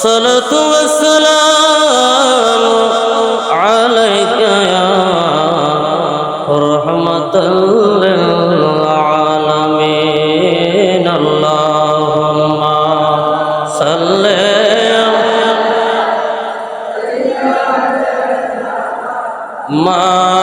والصلاة والسلام عليك يا رحمة للعالمين اللهم صل ما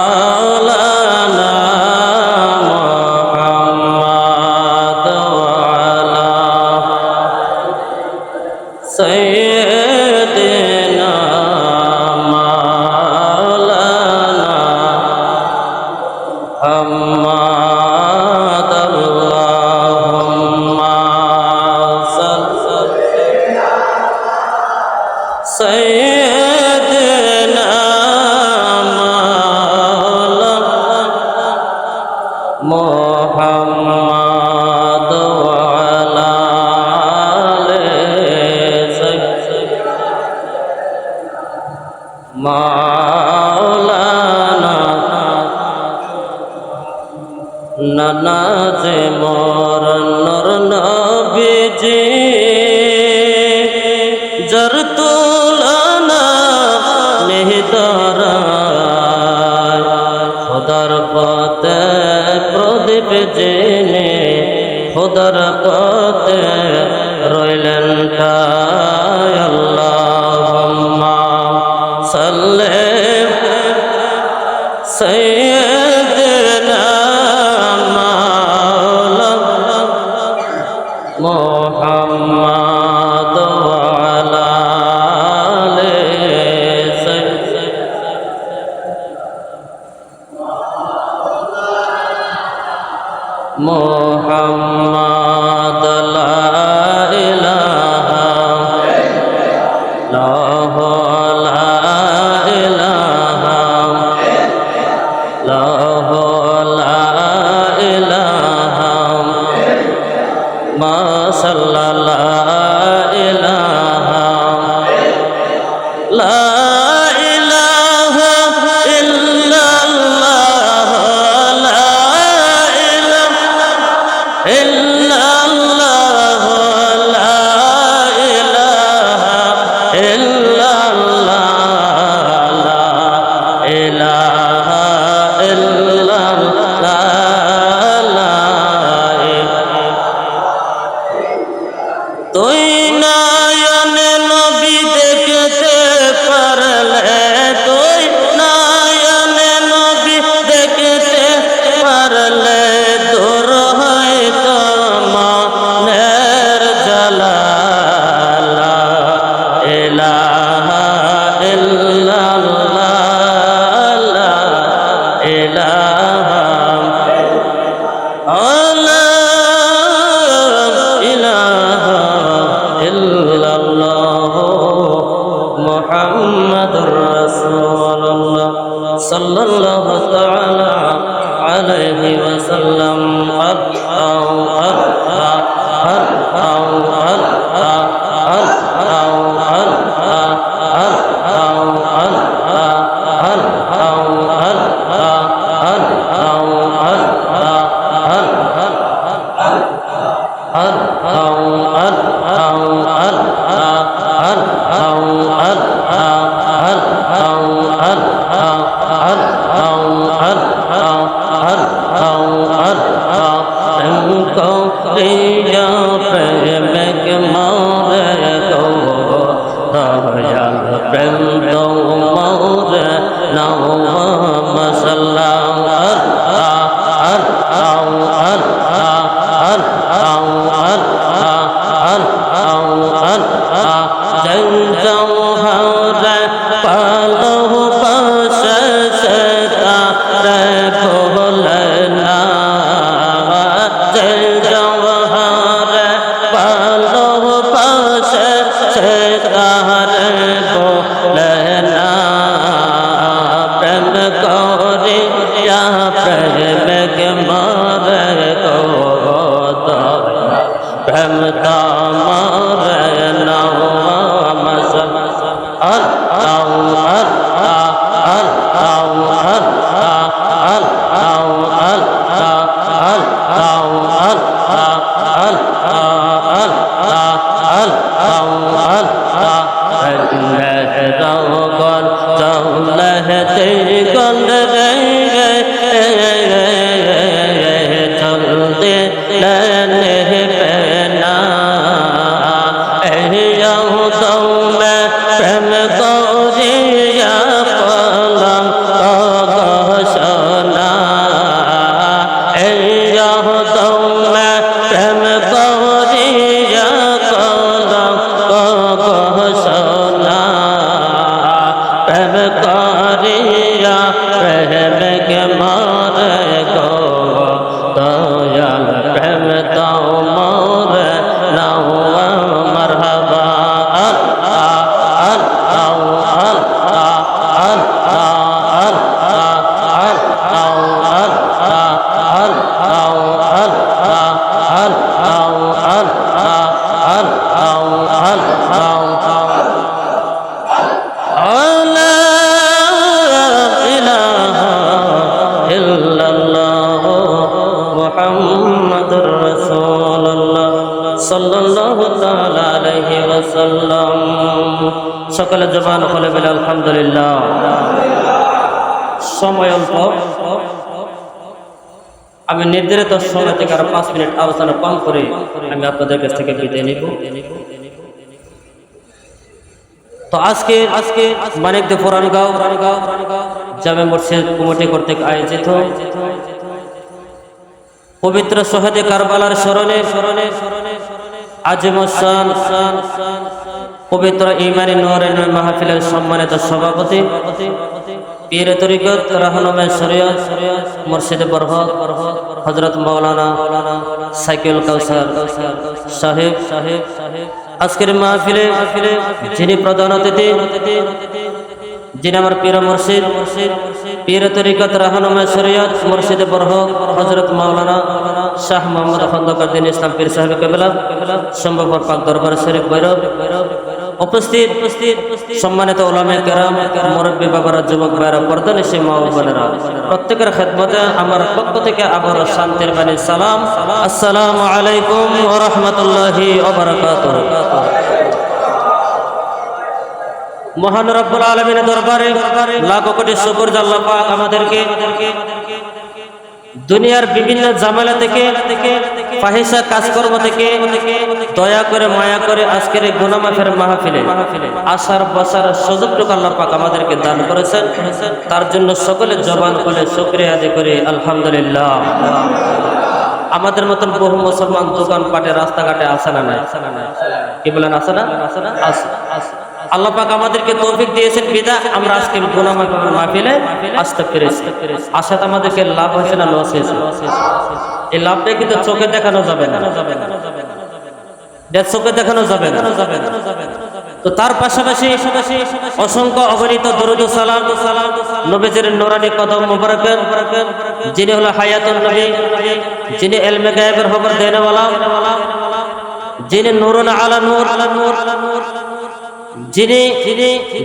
মাওলানা নানা যে মা সাল্লাল্লাহু তাআলা আলাইহি ওয়াসাল্লাম। সকালে জবান হলে বলে, আলহামদুলিল্লাহ। সময় অল্প। আমি নির্ধারিত সময় থেকে আরও পাঁচ মিনিট আলোচনা কম করে আমি আপনাদের কাছ থেকে বিদায় নিব। তো আজকে আজকে মানিক দে পুরানগাঁও রানগাঁও জামে মসজিদ কমিটি কর্তৃক আয়োজিত পবিত্র শহদে কারবালার স্মরণে স্মরণে স্মরণে আজিমসান পবিত্র ইমানি নয় মাহফিলের সম্মানিত সভাপতি, পীর তরিকত রাহনুমে শরিয়ত, মুর্শিদে বরহত হজরত মৌলানা সাইকেল কাউসার সাহেব সাহেব সাহেব, আজকের মাহফিলে যিনি প্রধান অতিথি যিনি আমার মুর্শিদ তরিকত শরিয়ত বরহত হজরত মৌলানা শাহ মোহাম্মদ খন্দকার দিন ইসলাম পীর সাহেব কেবলা পাক দরবার শরীফ বৈরব। উপস্থিত উপস্থিত সম্মানিত ওলামে কেরাম, মুরব্বী যুবক ভাইরা পর্দা সে মা প্রত্যেকের খেদমতে আমার পক্ষ থেকে আবার শান্তির বাণী, সালাম। আসসালামু আলাইকুম ওয়া রাহমাতুল্লাহি মহান রব্বুল আলমিনের দরবারে লাখো কোটি শুকর আল্লাহ পাক আমাদেরকে দুনিয়ার বিভিন্ন জামেলা থেকে ফাহিসা কাজকর্ম থেকে দয়া করে, মায়া করে আজকের এই গুনামাফের মাহফিলে আসার বসার সুযোগটুকু আল্লাহ পাক আমাদেরকে দান করেছেন। তার জন্য সকলে জবান করে শুক্রিয়া আদি করে। আলহামদুলিল্লাহ। আমাদের মতন বহু মুসলমান দোকান পাটে রাস্তাঘাটে আসে না নাই? কি বলেন আসে না? আসে আল্লাহ পাক আমাদেরকে তৌফিক দিয়েছেন বিদা আমরা আজকে গোলাম মাহফিলে। আসতে পেরেছি আসাতে আমাদেরকে লাভ হয়েছে না লস হয়েছে? এই লাভটা কিন্তু চোখে দেখানো যাবে না। চোখে যাবে না। অসংখ্য কদম যিনি হলো যিনি গায়েবের খবর যিনি নুরুন আলা নূর আলা আলা নূর যিনি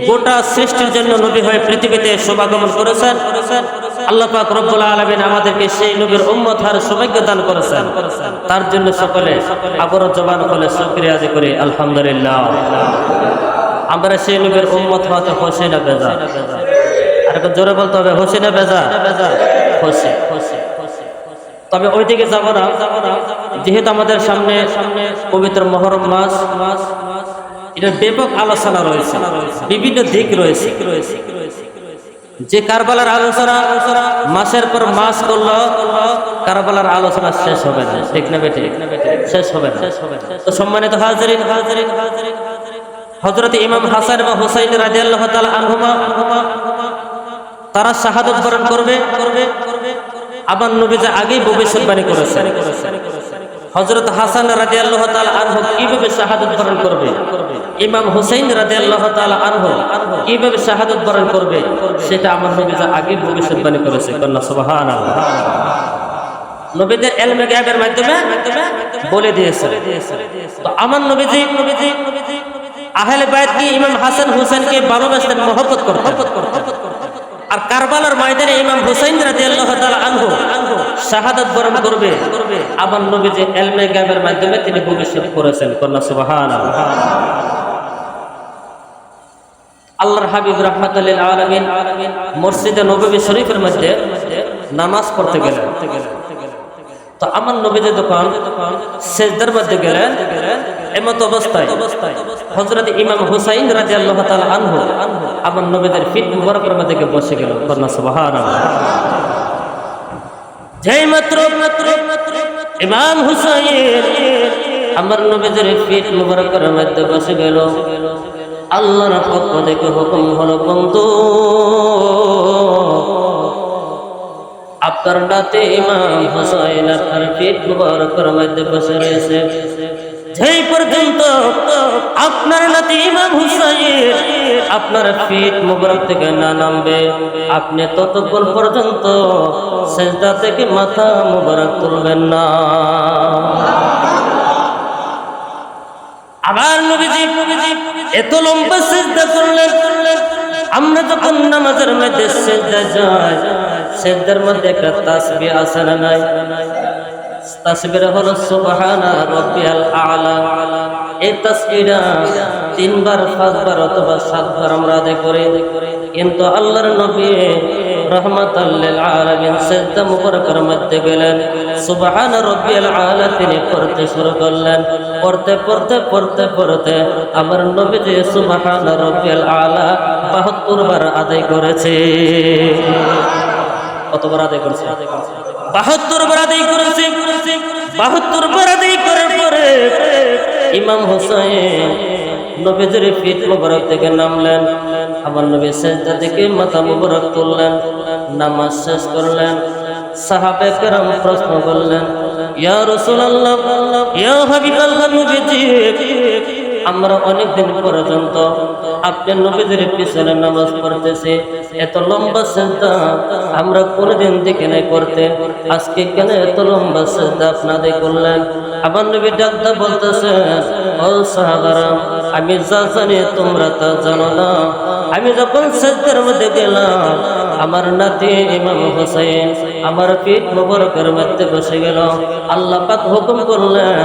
গোটা সৃষ্টির জন্য নবী হয়ে পৃথিবীতে শুভাগমন করেছেন, আল্লাহ পাক রব্বুল আলামিন আমাদেরকে সেই নবীর উম্মত হওয়ার সৌভাগ্য দান করেছেন। তার জন্য সকলে আবারও জবান করে শুকরিয়া আদায় করি, আলহামদুলিল্লাহ। আমরা সেই নবীর উম্মত হওয়াতে খুশি না বেজা? আর জোরে বলতে হবে, খুশি না বেজা? খুশি তবে ওইদিকে যাব না। যেহেতু আমাদের সামনে সামনে পবিত্র মহরম মাস মাস এটার ব্যাপক আলোচনা রয়েছে। বিভিন্ন দিক রয়েছে। যে কারবালার আলোচনা মাসের পর মাস করল, কারবালার আলোচনা শেষ হবে না। ঠিক না বেটে শেষ হবে না। তো সম্মানিত হাজারিন হাজারিন হাজারিন হজরত ইমাম হাসান এবং হুসাইন রাজি আল্লাহ আনহুমা, তারা শাহাদত বরণ করবে। করবে আবার নবীজা আগেই ভবিষ্যৎবাণী করেছেন। হজরত হাসান রাজি আল্লাহ আনহু কীভাবে শাহাদত বরণ করবে? ইমাম হুসাইন রাদিয়াল্লাহু তাআলা আনহু কীভাবে শাহাদাত বরণ করবে, সেটা আমার নবী যা আগে ভবিষ্যৎবাণী করেছে। কন্যা, সুবহানাল্লাহ। নবীদের এলমে গায়েবের মাধ্যমে বলে দিয়েছে। তো আমার নবীজি নবীজি আহলে বাইত কি ইমাম হাসান হুসেনকে ভালোবাসতেন মহব্বত করতেন? আর কারবালার ময়দানে ইমাম হুসাইন রাদিয়াল্লাহু তাআলা আনহু শাহাদাত বরণ করবে, আমার নবীজি এলমে গায়েবের মাধ্যমে তিনি ভবিষ্যৎ করেছেন। কন্যা, সুবহানাল্লাহ। আল্লাহর হাবিব রাহমাতুল্লিল আলামিন মসজিদে নববী শরীফের মধ্যে নামাজ পড়তে গেলেন। তো আমার নবীজি যখন সেজদার মধ্যে গেলেন। এমত অবস্থায় হযরত ইমাম হুসাইন রাদিয়াল্লাহু তাআলা আনহু আমার নবীদের ফিট মুবারকের মধ্যে বসে গেল কন্যা সুবহানাল্লাহ। যেই মাত্র মাত্র ইমাম হুসাইন আমার নবীদের ফিট মুবারকের মধ্যে বসে গেল। আল্লাহর পক্ষ থেকে হুকুম হলো, বন্ধু, আপনার নাতে ইমাম হুসাইন আপনার ফিট মুবারকের মধ্যে বসে রয়েছে। যেই পর্যন্ত আপনার নাতি ইমাম হুসাইন আপনার ফিট মুবারক থেকে না নামবে, আপনি ততক্ষণ পর্যন্ত সেজদা থেকে মাথা মুবারক তুলবেন না। আবার নবীজি এত লম্বা সেজদা করলেন। আমরা যখন নামাজের মধ্যে সেজদা যাই, সেজদার মধ্যে একটা তাসবিহ আছে না নাই? তাসবির হলো সুবহানা রাব্বিয়াল আলা। এই তাসবিহটা তিনবার, পাঁচবার অথবা সাতবার আমরা আদায় করি। কিন্তু আল্লাহর নবী রহমাতাল লিল আলামিন সিজদা মুবারকের মধ্যে গেলেন। সুবহানা রাব্বিয়াল আলা তিনি পড়তে শুরু করলেন। পড়তে পড়তে পড়তে পড়তে আমার নবী যে সুবহানা রাব্বিয়াল আলা 72 বার আদায় করেছে। কতবার আদায় করেছে? বাহাত্তর বার আদায় করেছে। বাহাত্তর বার আদায় করার পরে ইমাম হোসেন নবীদের ফিট মোবারক থেকে নামলেন। আমার নবী সেজদা থেকে মাথা মোবারক তুললেন। নামাজ শেষ করলেন। সাহাবে কেরাম প্রশ্ন করলেন, ইয়া রাসূলুল্লাহ, ইয়া হাবিবাল্লাহ নবীজি আমরা অনেকদিন পর্যন্ত আপনার নবীদের পিছনে নামাজ পড়তেছি, এত লম্বা সেজদা আমরা কোনোদিন দেখে নাই করতে আজকে কেন এত লম্বা সেজদা আপনাদের করলেন? আমার নবী ডাক্তা বলতেছে, ও সাহাবারা, আমি যা জানি তোমরা তা জানো না। আমি যখন সেজদার মধ্যে গেলাম, আমার নাতি ইমাম হোসেন আমার পিঠ মোবারকের মধ্যে বসে গেল। আল্লাহ পাক হুকুম করলেন,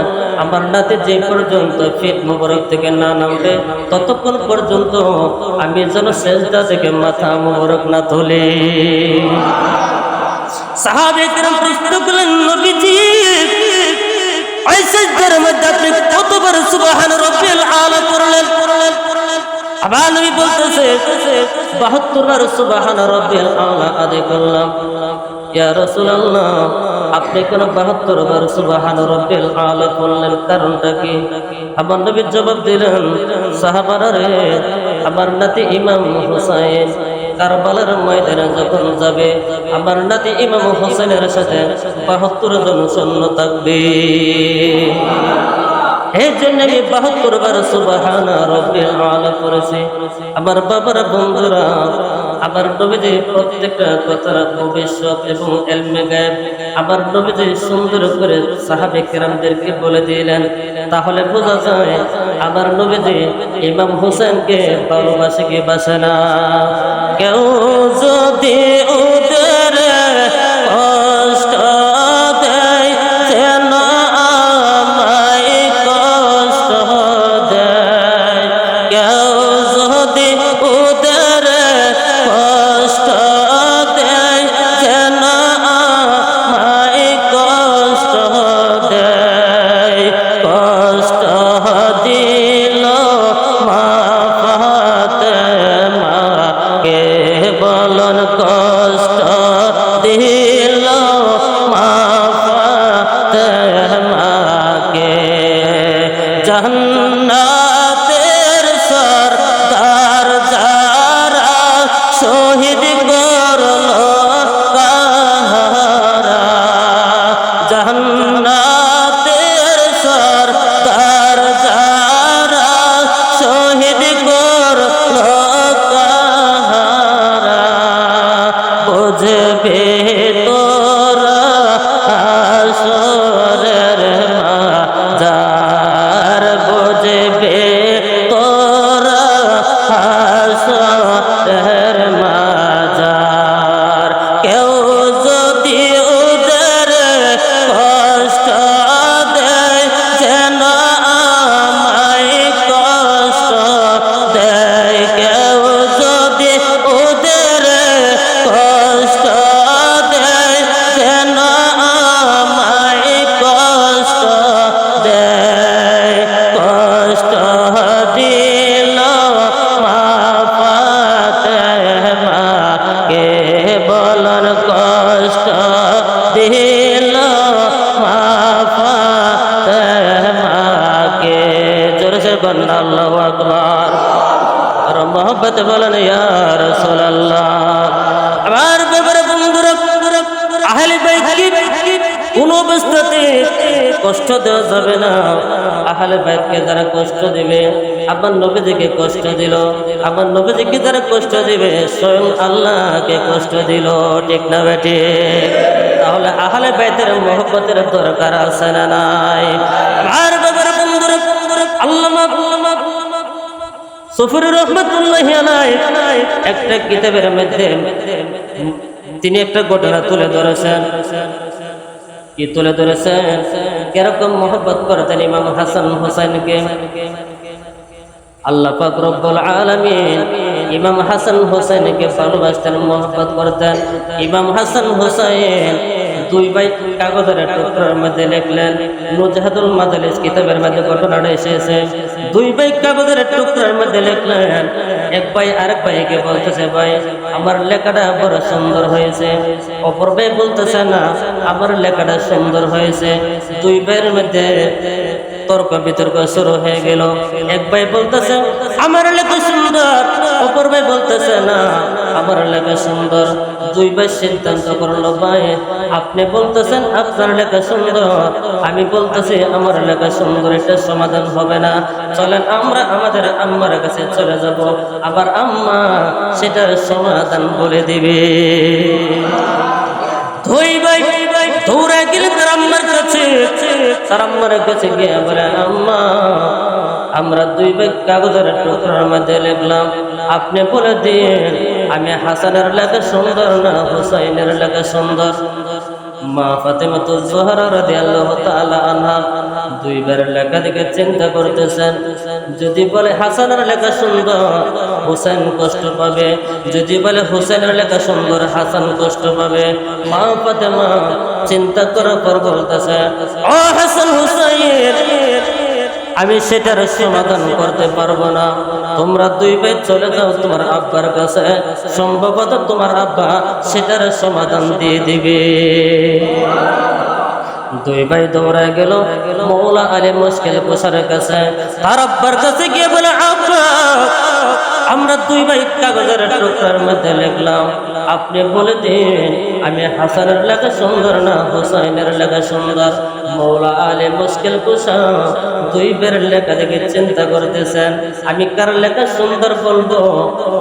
আমার নাতি যে পর্যন্ত পিঠ মোবারক থেকে না নামবে, ততক্ষণ পর্যন্ত আমি যেন সেজদা থেকে মাথা মোবারক না তুলি। সাহাবেকরাম প্রশ্ন করলেন, নবীজি আপনি কতবার কেন বাহাত্তর বার সুবহান রাব্বিল আলা করলেন কারণটা কি? আমার নবী জবাব দিলেন, সাহাবারা আমার নাতি ইমাম হুসাইন। কারবালার ময়দানে যখন যাবে, আমার নাতি ইমাম হোসেনের সাথে বাহাত্তর জন সৈন্য থাকবে। আমার বাবার বন্ধুরা আমার নবীজি প্রত্যেকটা কথার ভবিষ্যৎ এবং এলমে গায়েব। আমার নবীজি সুন্দর করে সাহাবে কেরামদেরকে বলে দিলেন, তাহলে বোঝা যায় আবার নবীজি ইমাম হোসেনকে ভালোবাসে কি বাসে না। কেউ যদি ওদের মোহব্বত বলেন আমার ব্যাপারে কোন অবস্থাতে কষ্ট দেওয়া যাবে না। আহলে বাইতকে যারা কষ্ট দিবে, আমার নবীজিকে কষ্ট দিল। আমার যারা কষ্ট দিবে, স্বয়ং আল্লাহকে কষ্ট দিল। ঠিক না বেটি? তাহলে আহলে বাইতের মোহব্বতের দরকার আছে না নাই? আর ব্যাপারে বন্ধুরা, আল্লামা সফর রহমতুল্লাহ একটা কিতাবের মধ্যে তিনি একটা ঘটনা তুলে ধরেছেন। কি তুলে ধরেছেন? কীরকম মোহব্বত করতেন ইমাম হাসান হোসেনকে আল্লাহ পাক রব্বুল আলামিন ইমাম হাসান হোসেনকে ভালোবাসতেন, মোহব্বত করতেন। ইমাম হাসান হোসেন দুই ভাই কাগজের টুকরার মধ্যে লিখলেন মুজাহাদুল মাদালিস কিতাবের মধ্যে ঘটনাটা এসেছে। দুই ভাই কাগজের টুকরার মধ্যে লিখলেন, এক ভাই আরেক ভাইকে বলতেছে, ভাই, আমার লেখাটা বড় সুন্দর হয়েছে। অপর ভাই বলতেছে, না, আমার লেখাটা সুন্দর হয়েছে। দুই ভাইয়ের মধ্যে তর্ক বিতর্ক শুরু হয়ে গেল। এক ভাই বলতেছে, আমার লেখা সুন্দর। অপর ভাই বলতেছে, না, আমার লেখা সুন্দর। দুই ভাই সিদ্ধান্ত করল, ভাই, আপনি বলতেছেন আপনার লেখা সুন্দর। আমি বলতেছি, আমার লেখা সুন্দর, এটা সমাধান হবে না। চলেন, আমরা আমাদের আম্মার কাছে চলে যাব। আবার আম্মা সেটার সমাধান বলে দিবে। দুই ভাই দৌড়ে তার আম্মার কাছে, তার আম্মার কাছে গিয়ে বলে, আম্মা, আমরা দুই ভাই কাগজের টুকরার মধ্যে লিখলাম। আপনি বলে দিয়ে আমি হাসানের লেখা সুন্দর না হুসাইনের লেখা সুন্দর? মা ফাতেমাতু জোহরা রাদিয়াল্লাহু তাআলা আনহা দুইবার লেখা দেখে চিন্তা করতেছেন, যদি বলে হাসানের লেখা সুন্দর হুসেন কষ্ট পাবে। যদি বলে হুসেনের লেখা সুন্দর, হাসান কষ্ট পাবে। মা ফাতেমা চিন্তা করার পর বলতেছে, ও হাসান হুসাইন আমি সেটার সমাধান করতে পারব না। তোমরা দুই ভাই চলে যাও তোমার আব্বার কাছে। সম্ভবত তোমার আব্বা সেটার সমাধান দিয়ে দিবে। দুই ভাই দৌড়ায় গেল মৌলা আলী মুশকিল পোষারের কাছে। তার আব্বার কাছে গিয়ে বলে, আব্বা, আমরা দুই ভাই কাগজের টুকরার মধ্যে লিখলাম। আপনি বলে দিন, আমি হাসানের লেখা সুন্দর না হুসাইনের লেখা সুন্দর? মৌলা আলী মুশকিল কুসা দুই বের লেখা দেখে চিন্তা করতেছেন, আমি কার লেখা সুন্দর বলব,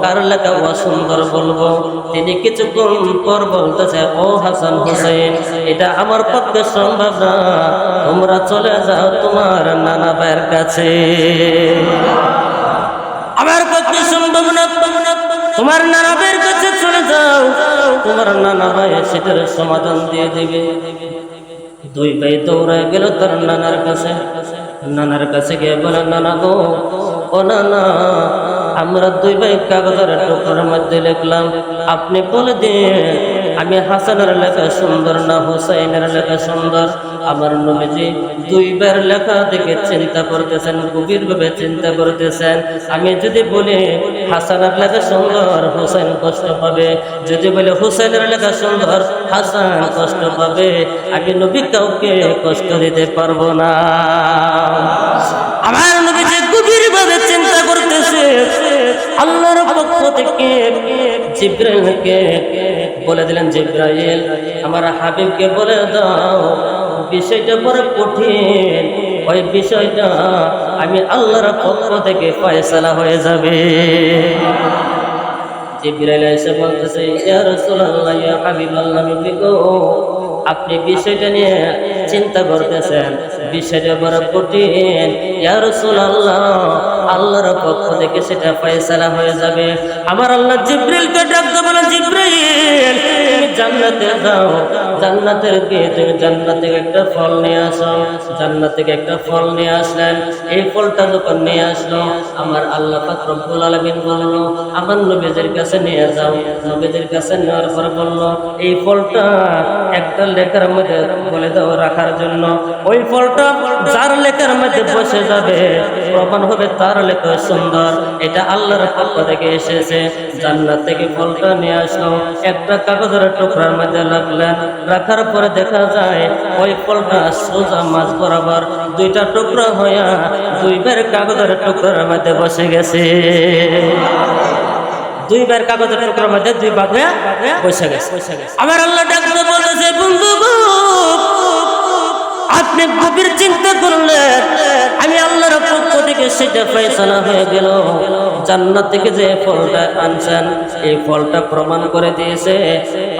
কার লেখা অসুন্দর বলব? তিনি কিছুক্ষণ পর বলতেছে, ও হাসান হুসাইন এটা আমার পক্ষে সম্ভব না, তোমরা চলে যাও তোমার নানা ভাইয়ের কাছে। আমার পক্ষে সম্ভব না, তোমার নানা ভাইয়ের কাছে চলে যাও, তোমার নানা ভাই সেটার সমাধান দিয়ে দেবে। দুই ভাই দৌড়ায় গেল তার নানার কাছে। নানার কাছে গিয়ে বলে, নানা গো, ও নানা, আমরা দুই ভাই কাগজের টুকরার মধ্যে লিখলাম। আপনি বলে দিন আমি হাসানের লেখা সুন্দর না হুসাইনের লেখা সুন্দর? আমার নবীজি দুইবার লেখা দেখে চিন্তা করতেছেন গভীর ভাবে চিন্তা করতেছেন। আমি যদি বলি হাসানের লেখা সুন্দর, হুসাইন কষ্ট পাবে। যদি বলে হুসাইনের লেখা সুন্দর, হাসান কষ্ট পাবে। আমি নবী কাউকে কষ্ট দিতে পারব না। আমার নবী যে গভীর ভাবে চিন্তা করতেছে, আল্লাহর পক্ষ থেকে জিব্রাইলকে বলে দিলেন, জিব্রাইল, আমার হাবিবকে বলে দাও, বিষয়টা বড় কঠিন। ওই বিষয়টা আমি আল্লাহর পক্ষ থেকে ফয়সালা হয়ে যাবে। জিব্রাইল এসে বলতেছে, ইয়া রাসূলুল্লাহ, ইয়া হাবিবাল্লাহ আপনি বিষয়টা নিয়ে চিন্তা করতেছেন। বিষয়টা বড় কঠিন। ইয়া রাসূলুল্লাহ, আল্লাহর পক্ষ থেকে সেটা ফয়সালা হয়ে যাবে। আমার আল্লাহ জিব্রাইলকে ডাকতে বলে জিব্রাইল তুমি জান্নাতে যাও। জান্নাতের গিয়ে তুমি জান্নাত থেকে একটা ফল নিয়ে আসো। জান্নাত থেকে একটা ফল নিয়ে আসলেন। এই ফলটা যখন নিয়ে আসলো, আমার আল্লাহ পাক রব্বুল আলামিন বলল, আমার নবীদের কাছে নিয়ে যাও। নবীদের কাছে নেওয়ার পরে বলল, এই ফলটা একটা লেখার মধ্যে বলে দাও রাখার জন্য। ওই ফলটা যার লেখার মধ্যে বসে যাবে, প্রমাণ হবে তার লেখা সুন্দর। এটা আল্লাহর পক্ষ থেকে এসেছে। জান্নাত থেকে ফলটা নিয়ে আসলো। একটা কাগজের টুকরার মধ্যে রাখলেন রাখার পরে দেখা যায়, ওই ফলটা সোজা মাছ বরাবর দুইটা টুকরা হইয়া দুই বের কাগজের টুকরার মধ্যে বসে গেছে। দুই বের কাগজের টুকরার মধ্যে দুই ভাগ হইয়া বসে গেছে। আমার আল্লাহ ডাক্তার বলেছে বন্ধু আপনি গভীর চিন্তা করলেন আমি আল্লাহর পক্ষ থেকে সেটা ফয়সালা হয়ে গেল জান্নাত থেকে যে ফলটা আনছেন এই ফলটা প্রমাণ করে দিয়েছে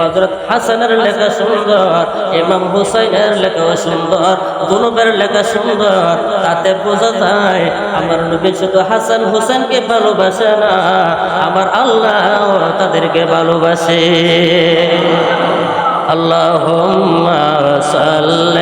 হযরত হাসানের লেখা সুন্দর ইমাম হুসাইনের লেখা সুন্দর দুনুবের লেখা সুন্দর তাতে বোঝা যায় আমার নবী শুধু হাসান হুসেনকে ভালোবাসে না আমার আল্লাহ তাদেরকে ভালোবাসে اللهم صل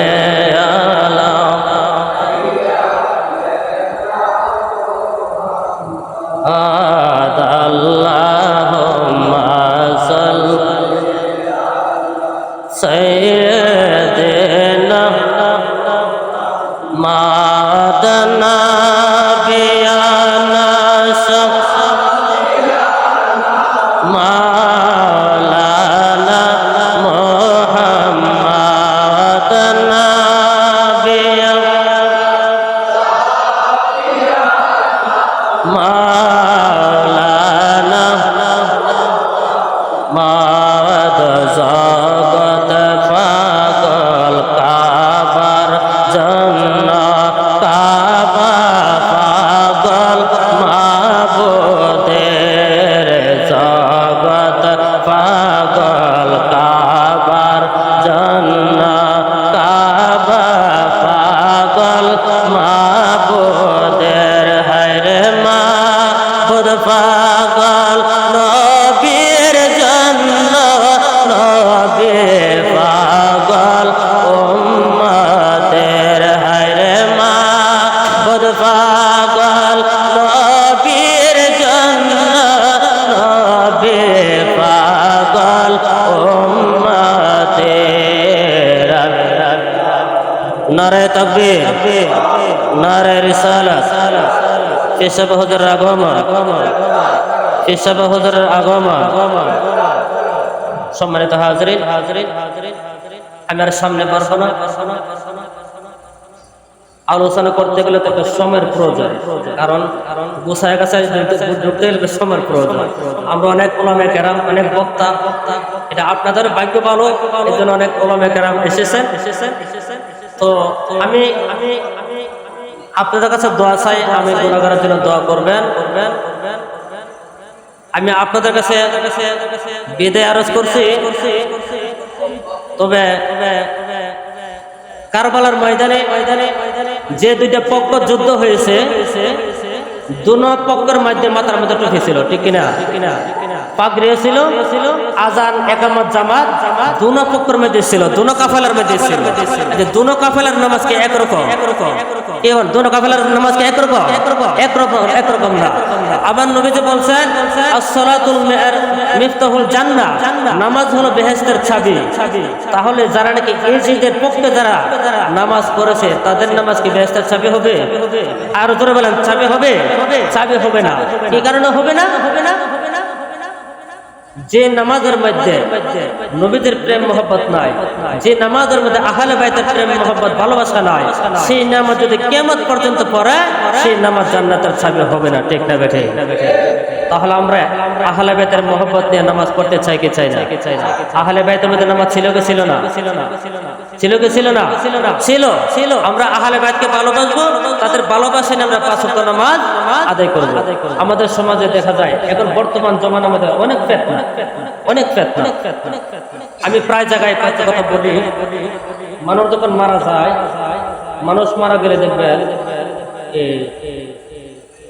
পাগল নবীর জন্য নবী পাগল উম্মতের নারে তকবীর নারে রিসালাত। পেশাব হুজুরের আগমন, পেশাব হুজুরের আগমন। সম্মানিত হাজরিন হাজরিন আমি আর সামনে পারব না আলোচনা করতে গেলে তো একটা সময়ের প্রয়োজন। কারণ গোসায় কাছে ঢুকতে সময়ের প্রয়োজন। আমরা অনেক ওলামে কেরাম, অনেক বক্তা। এটা আপনাদের ভাগ্য ভালো, এই জন্য অনেক ওলামে কেরাম এসেছেন। এসেছেন তো আমি আমি আপনাদের কাছে দোয়া চাই, আমি গুণাগারের জন্য দোয়া করবেন। করবেন করবেন আমি আপনাদের কাছে বিদায় আরজ করছি। তবে কারবালার ময়দানে ময়দানে যে দুইটা পক্ষ যুদ্ধ হয়েছে দুনো পক্ষের মাধ্যমে মাথার মধ্যে ঠিক ছিল ঠিক কিনা কিনা? আজান একামত পক্ষের নামাজকে একরকম একরকম একরকম নামাজ হলো বেহেশতের চাবি তাহলে যারা নাকি এই পক্ষে যারা নামাজ পড়েছে, তাদের নামাজ কি বেহেশতের চাবি হবে? আর জোরে বলেন চাবি হবে? চাবি হবে না। কি কারণে হবে না হবে না? যে নামাজের মধ্যে নবীদের প্রেম মোহব্বত নাই, যে নামাজের মধ্যে আহলে বাইতের প্রেম মোহব্বত, ভালোবাসা নাই, সেই নামাজ যদি কেমত পর্যন্ত পড়ে, সেই নামাজ জান্নাতের ছাবি হবে না, ঠিক না বেঠে? তাহলে আমরা আহলে বাইতের মোহব্বত নিয়ে নামাজ পড়তে চাই কি চাই না? আহলে বাইতের মধ্যে নামাজ ছিল কি ছিল না? ছিল কি ছিল না? ছিল ছিল। আমরা আহলে বাইতকে ভালোবাসবো তাদের ভালোবাসা নিয়ে আমরা পাঁচ ওয়াক্ত নামাজ আদায় করব। আমাদের সমাজে দেখা যায় এখন বর্তমান জমান আমাদের অনেক ফেতনা অনেক ফেতনা। আমি প্রায় জায়গায় কয়েকটা কথা বলি। মানুষ যখন মারা যায় মানুষ মারা গেলে দেখবেন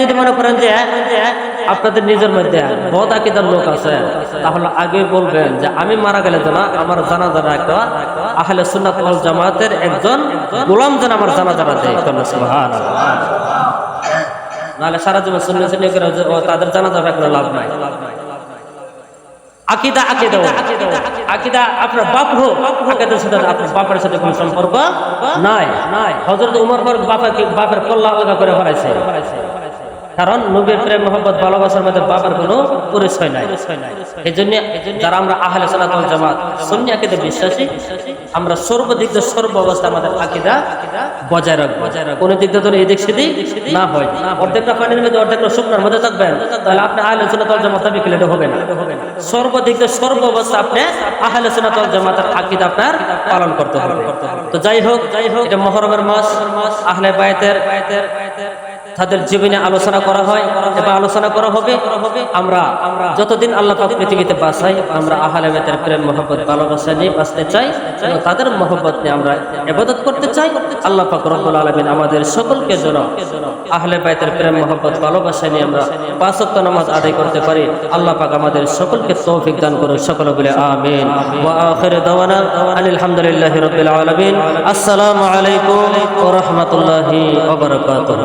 যদি মনে করেন যে আপনাদের নিজের মধ্যে বদ আকিদার লোক আছে, তাহলে আগে বলবেন যে আমি মারা গেলে যেন আমার জানা জানা একটা আহলে সুন্নাত জামাতের একজন গোলাম যেন আমার জানা জানা দেয় নাহলে সারা জীবন শূন্য শূন্য করে তাদের জানা যাবে কোনো লাভ নাই। আকিদা আকিদা আকিদা আপনার বাপ হোক আপনার বাপের সাথে করে ফেলাইছে কারণ নবীর প্রেম মোহাম্মত ভালোবাসার মধ্যে বাবার কোনো পরিচয় নাই। এই জন্য যারা আমরা আহলে সালাতুল জামাত, সুন্নি আকিদা বিশ্বাসী, আমরা সর্বদিক দিয়ে সর্ব অবস্থা আমাদের আকিদা বজায় রাখব। কোন দিক দিয়ে এদিক সেদিক না হয়, অর্ধেকটা পানির মধ্যে অর্ধেকটা শুকনার মধ্যে থাকবেন, তাহলে আপনি আহলে সালাতুল জামাত বিকেলে এটা হবে না। সর্বদিক দিয়ে সর্ব অবস্থা আপনি আহলে সালাতুল জামাতের আকিদা আপনার পালন করতে হবে। তো যাই হোক যাই হোক এটা মহরমের মাস, আহলে বায়াতের তাদের জীবনে আলোচনা করা হয় এবং আলোচনা করা হবে। আমরা যতদিন আল্লাহ পাক পৃথিবীতে বাঁচাই, আমরা আহলে প্রেম, মহব্বত, ভালোবাসা নিয়ে বাঁচতে চাই তাদের মহব্বত নিয়ে আমরা ইবাদত করতে চাই। আল্লাহ পাক রব্বুল আলামিন আমাদের সকলকে যেন আহলে বাইতের প্রেম, মহব্বত, ভালোবাসা নিয়ে আমরা পাঁচ ওয়াক্ত নামাজ আদায় করতে পারি। আল্লাহ পাক আমাদের সকলকে তৌফিক দান করুন সকলে বলে আমিন। ওয়া আখিরু দাওয়ানা আনিল হামদুলিল্লাহি রাব্বিল আলামিন। আসসালামু আলাইকুম ওয়া রাহমাতুল্লাহি ওয়া বারাকাতুহু।